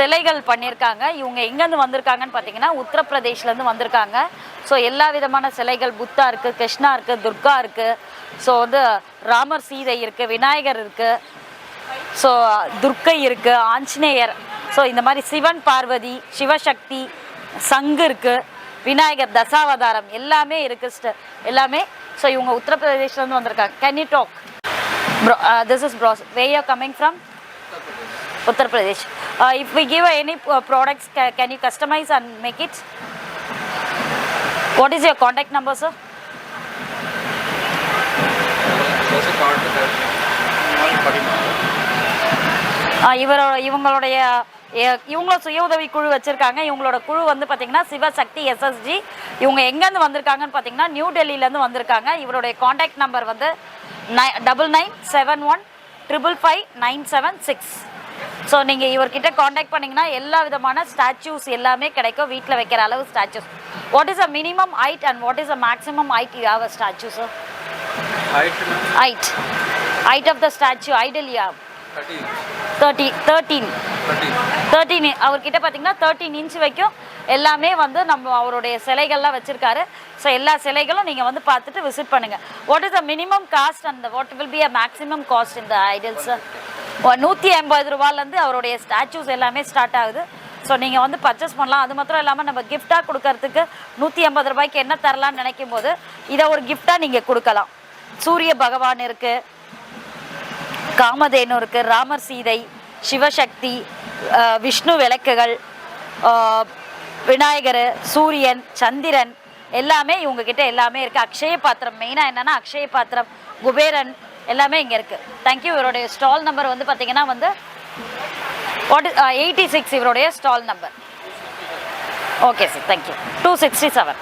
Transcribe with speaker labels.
Speaker 1: சிலைகள் பண்ணியிருக்காங்க. இவங்க எங்கேருந்து வந்திருக்காங்கன்னு பார்த்தீங்கன்னா உத்தரப்பிரதேஷ்லேருந்து வந்திருக்காங்க. ஸோ எல்லா விதமான சிலைகள் புத்தா இருக்குது கிருஷ்ணா இருக்குது துர்கா இருக்குது ஸோ வந்து ராமர் சீதை இருக்குது விநாயகர் இருக்குது ஸோ துர்க்கை இருக்குது ஆஞ்சநேயர். ஸோ இந்த மாதிரி சிவன் பார்வதி சிவசக்தி சங்கு இருக்குது விநாயகர் தசாவதாரம் எல்லாமே இருக்குது சிஸ்டர் எல்லாமே ஸோ இவங்க உத்தரப்பிரதேஷ்லேருந்து வந்திருக்காங்க. Can you talk bro this is bros where you coming from Uttar Pradesh. Uh, if we give any uh, products, can you customize and make it? What is your
Speaker 2: contact number, sir? Uh,
Speaker 1: இவரோட இவங்களுடைய இவங்கள சுய உதவி குழு வச்சுருக்காங்க இவங்களோட குழு வந்து பார்த்தீங்கன்னா சிவசக்தி எஸ்எஸ்ஜி இவங்க எங்கேருந்து வந்திருக்காங்கன்னு பார்த்தீங்கன்னா நியூ டெல்லியிலேருந்து வந்திருக்காங்க இவருடைய காண்டாக்ட் நம்பர் வந்து nine double nine seven one triple five nine seven six so நீங்கள் இவர்கிட்ட காண்டாக்ட் பண்ணிங்கன்னா எல்லா விதமான ஸ்டாச்சூஸ் எல்லாமே கிடைக்கும். வீட்டில் வைக்கிற அளவு statues what is a minimum height and what is a maximum height you have a statue sir height height of the statue idol
Speaker 2: யாவ்
Speaker 1: thirty thirteen thirteen அவர்கிட்ட பார்த்தீங்கன்னா தேர்ட்டீன் இன்ச் வரைக்கும் எல்லாமே வந்து நம்ம அவருடைய சிலைகள்லாம் வச்சுருக்காரு. ஸோ எல்லா சிலைகளும் நீங்கள் வந்து பார்த்துட்டு விசிட் பண்ணுங்கள் what is a minimum cost and what will be a maximum cost இந்த ஐடியல் சார் நூற்றி ஐம்பது ரூபாலேருந்து அவருடைய ஸ்டாச்சூஸ் எல்லாமே ஸ்டார்ட் ஆகுது. ஸோ நீங்கள் வந்து பர்ச்சேஸ் பண்ணலாம். அது மாத்திரம் இல்லாமல் நம்ம கிஃப்டாக கொடுக்கறதுக்கு நூற்றி ஐம்பது ரூபாய்க்கு என்ன தரலாம்னு நினைக்கும் போது இதை ஒரு கிஃப்டாக நீங்கள் கொடுக்கலாம். சூரிய பகவான் இருக்குது காமதேனு இருக்குது ராமர் சீதை சிவசக்தி விஷ்ணு விளக்குகள் விநாயகர் சூரியன் சந்திரன் எல்லாமே இவங்கக்கிட்ட எல்லாமே இருக்குது அக்ஷய பாத்திரம் மெயினாக என்னென்னா அக்ஷய பாத்திரம் குபேரன் எல்லாமே இங்கே இருக்குது தேங்க்யூ இவருடைய ஸ்டால் நம்பர் வந்து பார்த்தீங்கன்னா வந்து வாட் எயிட்டி சிக்ஸ் இவருடைய stall number okay sir thank you two sixty seven